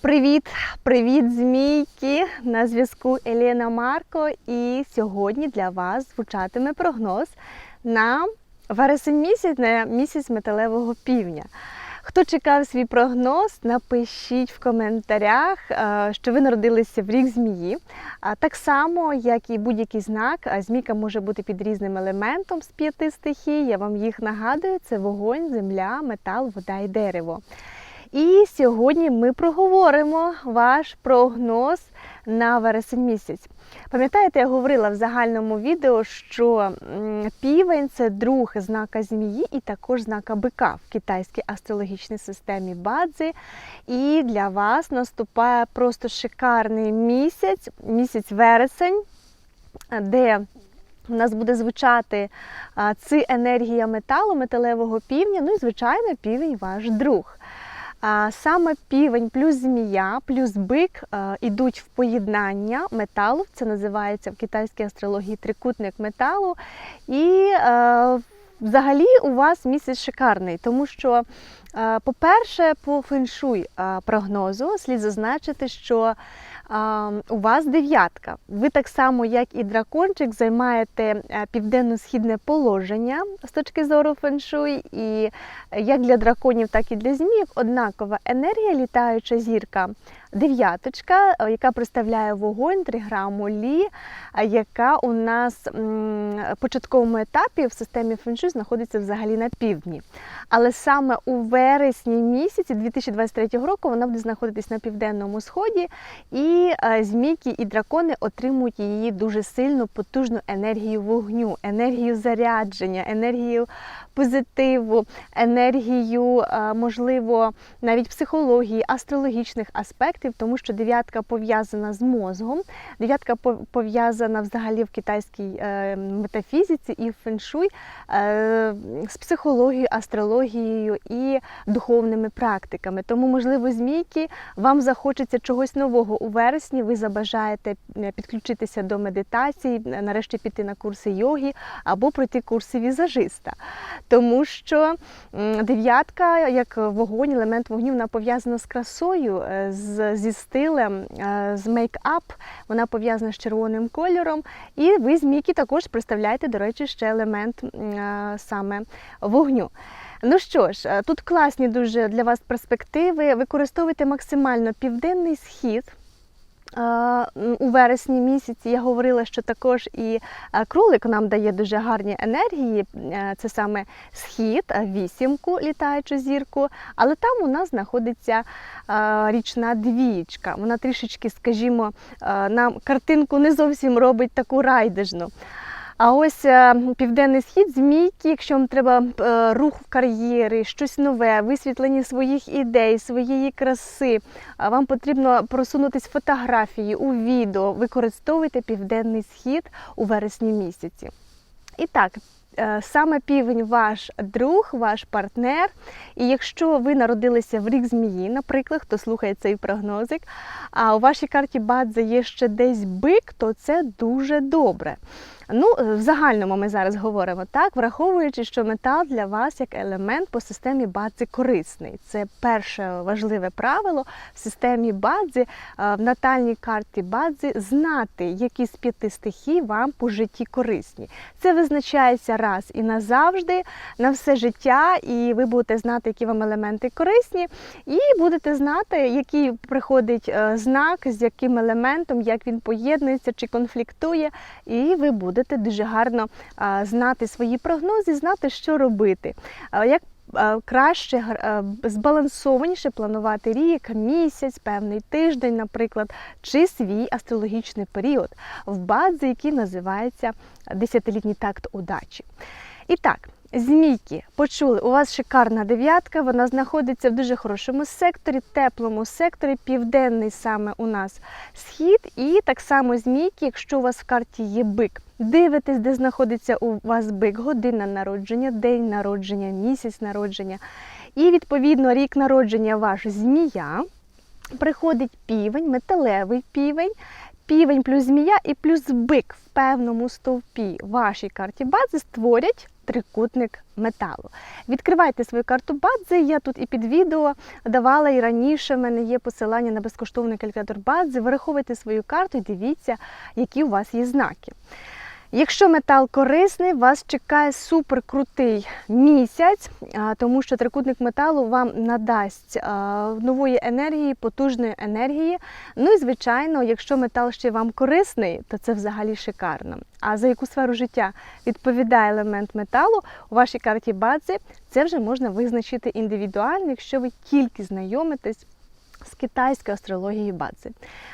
Привіт, привіт, змійки! На зв'язку Елена Марко. І сьогодні для вас звучатиме прогноз на вересень місяць, на місяць металевого півня. Хто чекав свій прогноз, напишіть в коментарях, е, що ви народилися в рік змії. Так само, як і будь-який знак, змійка може бути під різним елементом з п'яти стихій. Я вам їх нагадую: це вогонь, земля, метал, вода і дерево. І сьогодні ми проговоримо ваш прогноз на вересень місяць. Пам'ятаєте, я говорила в загальному відео, що півень це друг знака змії і також знака бика в китайській астрологічній системі Бадзи. І для вас наступає просто шикарний місяць, місяць вересень, де у нас буде звучати ци енергія металу, металевого півня, ну і, звичайно, півень ваш друг. Саме півень плюс змія, плюс бик йдуть ідуть в поєднання металу. Це називається в китайській астрології трикутник металу. І взагалі у вас місяць шикарний, тому що, по-перше, по феншуй прогнозу слід зазначити, що у вас дев'ятка. Ви так само, як і дракончик, займаєте е, південно-східне положення з точки зору феншуй. І як для драконів, так і для зміїв однакова енергія, літаюча зірка. Дев'яточка, е, яка представляє вогонь, 3 граму лі, яка у нас в початковому етапі в системі феншуй знаходиться взагалі на півдні. Але саме у вересні місяці 2023 року вона буде знаходитись на південному сході, і е, змійки і дракони отримують її дуже сильну, потужну енергію вогню, енергію зарядження, енергію позитиву, енергію, е, можливо, навіть психології, астрологічних аспектів, тому що дев'ятка пов'язана з мозгом, дев'ятка пов'язана взагалі в китайській е, метафізиці і феншуй е, з психологією, астрологією і духовними практиками. Тому, можливо, змійки вам захочеться чогось нового у вересні. Ви забажаєте е, підключитися до медитації, нарешті піти на курси йоги або пройти курси візажиста. Тому що дев'ятка, як вогонь, елемент вогню, вона пов'язана з красою, з, зі стилем, е, з мейкап, вона пов'язана з червоним кольором. І ви, з Мікі також представляєте, до речі, ще елемент е, саме вогню. Ну що ж, е, тут класні дуже для вас перспективи. Використовуйте максимально південний схід. У вересні місяці я говорила, що також і е, кролик нам дає дуже гарні енергії. Е, Це саме схід, е, вісімку, літаючу зірку. Але там у нас знаходиться річна двічка. Вона трішечки, скажімо, нам картинку не зовсім робить таку райдижну. А ось е, південний схід, змійки, якщо вам треба е, рух в кар'єри, щось нове, висвітлення своїх ідей, своєї краси, вам потрібно просунутись фотографії, у відео, використовуйте південний схід у вересні місяці. І так, е, саме півень ваш друг, ваш партнер. І якщо ви народилися в рік змії, наприклад, хто слухає цей прогнозик, а у вашій карті Бадзе є ще десь бик, то це дуже добре. Ну, е, в загальному ми зараз говоримо так, враховуючи, що метал для вас як елемент по системі Бадзи корисний. Це перше важливе правило в системі Бадзи, е, в натальній карті Бадзи знати, які з п'яти стихій вам по житті корисні. Це визначається раз і назавжди, на все життя, і ви будете знати, які вам елементи корисні, і будете знати, який приходить е, знак, з яким елементом, як він поєднується чи конфліктує, і ви будете дуже гарно знати свої прогнози, знати, що робити. Як краще збалансованіше планувати рік, місяць, певний тиждень, наприклад, чи свій астрологічний період в базі, який називається десятилітній такт удачі. І так. Змійки, почули, у вас шикарна дев'ятка, вона знаходиться в дуже хорошому секторі, теплому секторі, південний саме у нас схід. І так само змійки, якщо у вас в карті є бик, дивитесь, де знаходиться у вас бик, година народження, день народження, місяць народження. І відповідно рік народження ваш змія. Приходить півень, металевий півень. півень плюс змія і плюс бик в певному стовпі вашій карті бази створять трикутник металу. Відкривайте свою карту бази. Я тут і під відео давала і раніше. В мене є посилання на безкоштовний калькулятор бази. Вираховуйте свою карту і дивіться, які у вас є знаки. Якщо метал корисний, вас чекає суперкрутий місяць, тому що трикутник металу вам надасть нової енергії, потужної енергії. Ну і звичайно, якщо метал ще вам корисний, то це взагалі шикарно. А за яку сферу життя відповідає елемент металу у вашій карті бази, це вже можна визначити індивідуально, якщо ви тільки знайомитесь з китайською астрологією бази.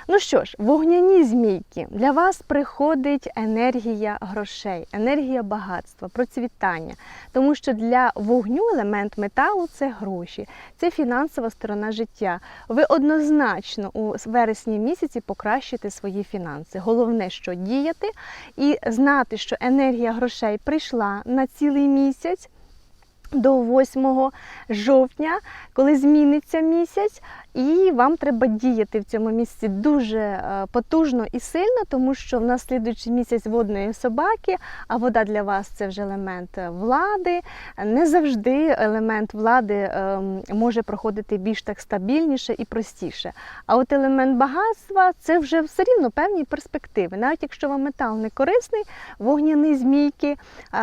Ну що ж, вогняні змійки, для вас приходить енергія грошей, енергія багатства, процвітання. Тому що для вогню елемент металу це гроші, це фінансова сторона життя. Ви однозначно у вересні місяці покращите свої фінанси. Головне, що діяти і знати, що енергія грошей прийшла на цілий місяць. До 8 жовтня, коли зміниться місяць, і вам треба діяти в цьому місці дуже е, потужно і сильно, тому що в нас слідуючий місяць водної собаки, а вода для вас це вже елемент е, влади. Не завжди елемент влади е, може проходити більш так стабільніше і простіше. А от елемент багатства це вже все рівно певні перспективи. Навіть якщо вам метал не корисний, вогняні змійки,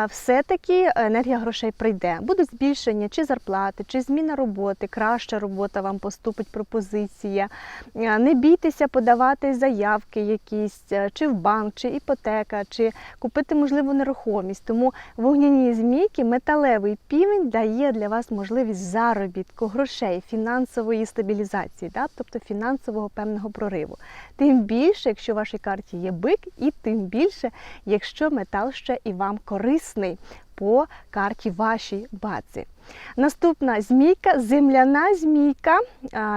все-таки енергія грошей прийде. Будуть збільшення чи зарплати, чи зміна роботи, краща робота вам поступить пропозиція. Е, Не бійтеся подавати заявки якісь, е, чи в банк, чи іпотека, чи купити, можливо, нерухомість. Тому вогняні змійки, металевий півень дає для вас можливість заробітку, грошей, фінансової стабілізації, да? тобто фінансового певного прориву. Тим більше, якщо в вашій карті є бик, і тим більше, якщо метал ще і вам корисний по карті вашій баці. Наступна змійка, земляна змійка.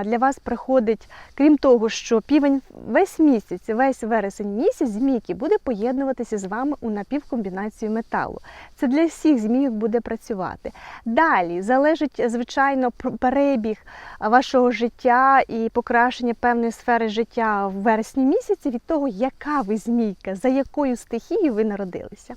Для вас приходить, крім того, що півень весь місяць, весь вересень місяць змійки буде поєднуватися з вами у напівкомбінацію металу. Це для всіх змійок буде працювати. Далі залежить, звичайно, перебіг вашого життя і покращення певної сфери життя в вересні місяці від того, яка ви змійка, за якою стихією ви народилися.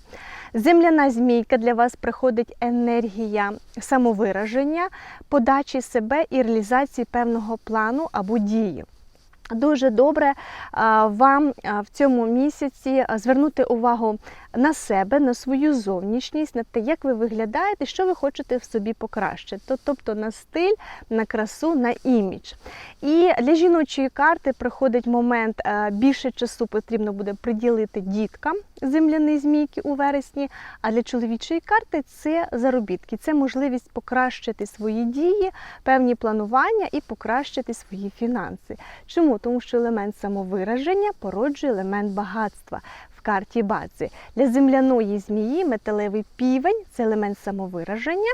Земляна змійка для вас приходить енергія самовираження, подачі себе і реалізації певного плану або дії. Дуже добре вам в цьому місяці звернути увагу на себе, на свою зовнішність, на те, як ви виглядаєте, що ви хочете в собі покращити, тобто на стиль, на красу, на імідж. І для жіночої карти приходить момент, більше часу потрібно буде приділити діткам земляні змійки у вересні. А для чоловічої карти це заробітки, це можливість покращити свої дії, певні планування і покращити свої фінанси. Чому? Тому що елемент самовираження породжує елемент багатства карті бази. Для земляної змії металевий півень це елемент самовираження.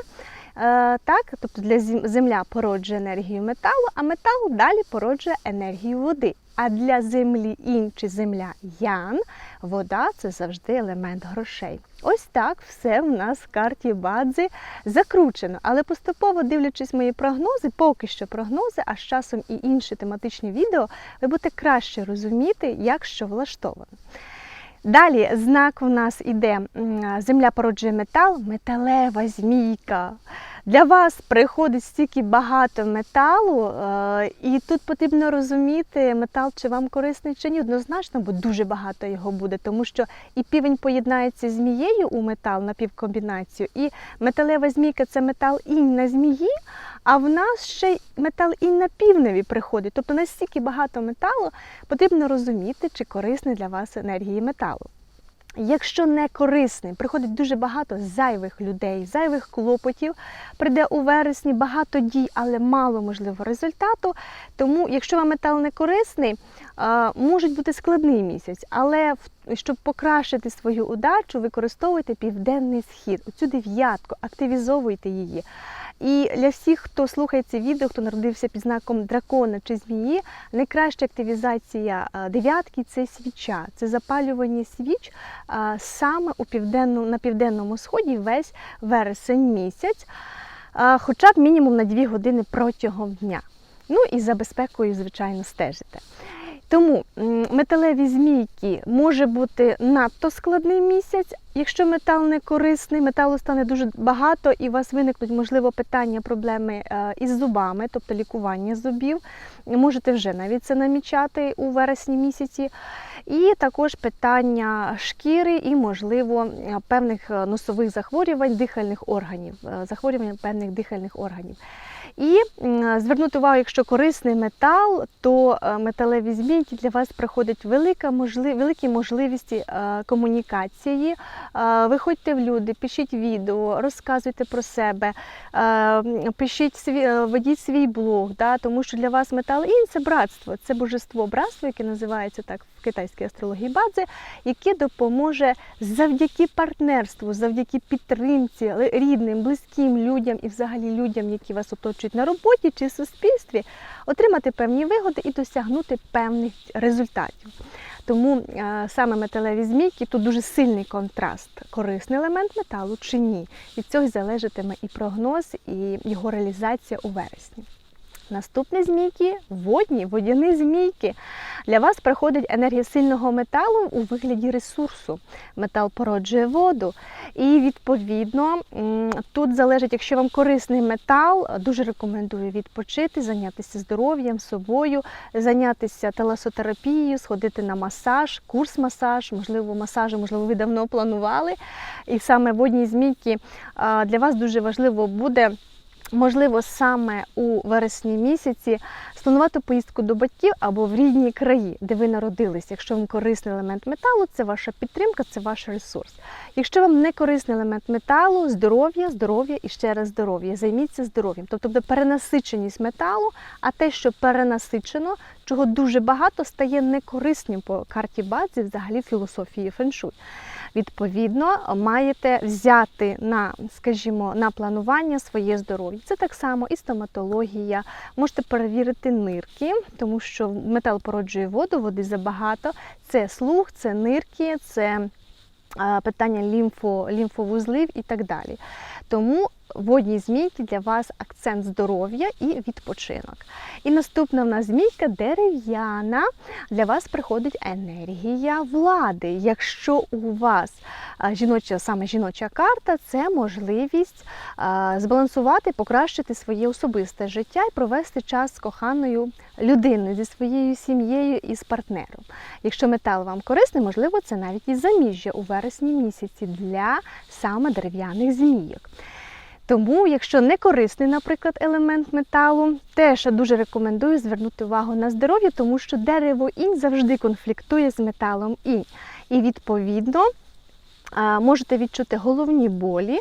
Е, Так, тобто для земля породжує енергію металу, а метал далі породжує енергію води. А для землі ін чи земля ян, вода це завжди елемент грошей. Ось так все в нас в карті бадзи закручено. Але поступово дивлячись мої прогнози, поки що прогнози, а з часом і інші тематичні відео, ви будете краще розуміти, як що влаштовано. Далі знак у нас іде земля породжує метал, металева змійка. Для вас приходить стільки багато металу, е, і тут потрібно розуміти, метал чи вам корисний чи ні. Однозначно, бо дуже багато його буде, тому що і півень поєднається змією у метал на півкомбінацію, і металева змійка це метал інь на змії, а в нас ще метал інь на півневі приходить. Тобто настільки багато металу потрібно розуміти, чи корисний для вас енергії металу. Якщо не корисний, приходить дуже багато зайвих людей, зайвих клопотів, прийде у вересні багато дій, але мало можливо результату. Тому, якщо вам метал не корисний, е, можуть бути складний місяць, але щоб покращити свою удачу, використовуйте південний схід, оцю дев'ятку, активізовуйте її. І для всіх, хто слухає це відео, хто народився під знаком дракона чи змії, найкраща активізація е, дев'ятки це свіча, це запалювання свіч е, саме у південну, на південному сході весь вересень місяць, е, хоча б мінімум на 2 години протягом дня. Ну і за безпекою, звичайно, стежите. Тому металеві змійки може бути надто складний місяць. Якщо метал не корисний, металу стане дуже багато, і у вас виникнуть, можливо, питання, проблеми е, із зубами, тобто лікування зубів. Можете вже навіть це намічати у вересні місяці. І також питання шкіри і, можливо, е, певних е, носових захворювань дихальних органів, захворювань певних дихальних органів. І звернути увагу, якщо корисний метал, то е, металеві змійки для вас приходять велика можли... великі можливості е, комунікації. Е, Виходьте в люди, пишіть відео, розказуйте про себе, е, пишіть свій, е, ведіть свій блог, да, тому що для вас метал інь це братство, це божество братство, яке називається так в китайській астрології бадзи, яке допоможе завдяки партнерству, завдяки підтримці рідним, близьким людям і взагалі людям, які вас оточують на роботі чи в суспільстві, отримати певні вигоди і досягнути певних результатів. Тому е, саме металеві змійки тут дуже сильний контраст, корисний елемент металу чи ні. Від цього залежатиме і прогноз, і його реалізація у вересні. Наступні змійки водні, водяні змійки. Для вас приходить енергія сильного металу у вигляді ресурсу. Метал породжує воду. І відповідно тут залежить, якщо вам корисний метал, дуже рекомендую відпочити, зайнятися здоров'ям, собою, зайнятися телесотерапією, сходити на масаж, курс масаж, можливо, масажі, можливо, ви давно планували. І саме водні змійки для вас дуже важливо буде. Можливо, саме у вересні місяці спланувати поїздку до батьків або в рідні краї, де ви народились. Якщо вам корисний елемент металу, це ваша підтримка, це ваш ресурс. Якщо вам не корисний елемент металу, здоров'я, здоров'я і ще раз здоров'я. Займіться здоров'ям. Тобто буде перенасиченість металу, а те, що перенасичено, чого дуже багато, стає некорисним по карті Бадзі, взагалі філософії феншуй. Відповідно, маєте взяти на, скажімо, на планування своє здоров'я. Це так само і стоматологія. Можете перевірити нирки, тому що метал породжує воду, води забагато. Це слух, це нирки, це питання лімфо, лімфовузлів і так далі. Тому водні змійки для вас акцент здоров'я і відпочинок. І наступна в нас змійка дерев'яна. Для вас приходить енергія влади. Якщо у вас жіноча, саме жіноча карта, це можливість збалансувати, покращити своє особисте життя і провести час з коханою людиною, зі своєю сім'єю і з партнером. Якщо метал вам корисний, можливо, це навіть і заміжжя у вересні місяці для саме дерев'яних змійок. Тому, якщо не корисний, наприклад, елемент металу, теж дуже рекомендую звернути увагу на здоров'я, тому що дерево інь завжди конфліктує з металом інь. І відповідно. Можете відчути головні болі,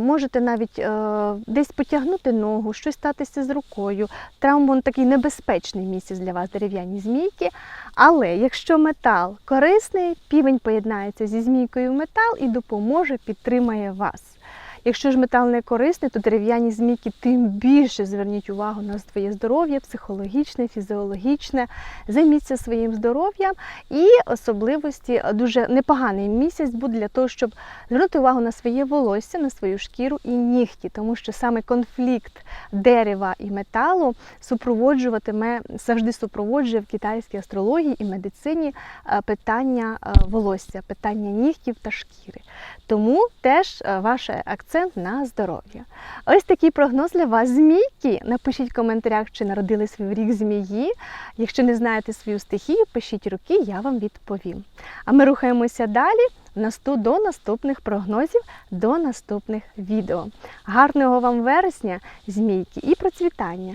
можете навіть е, десь потягнути ногу, щось статися з рукою. Травмон такий небезпечний місяць для вас, дерев'яні змійки. Але якщо метал корисний, півень поєднається зі змійкою в метал і допоможе, підтримає вас. Якщо ж метал не корисний, то дерев'яні змійки тим більше зверніть увагу на своє здоров'я, психологічне, фізіологічне, займіться своїм здоров'ям. І особливості дуже непоганий місяць буде для того, щоб звернути увагу на своє волосся, на свою шкіру і нігті, тому що саме конфлікт дерева і металу супроводжуватиме завжди супроводжує в китайській астрології і медицині е, питання е, волосся, питання нігтів та шкіри. Тому теж е, ваш акцент на здоров'я. Ось такий прогноз для вас, змійки. Напишіть в коментарях, чи народились ви в рік змії. Якщо не знаєте свою стихію, пишіть руки, я вам відповім. А ми рухаємося далі до наступних прогнозів, до наступних відео. Гарного вам вересня, змійки, і процвітання!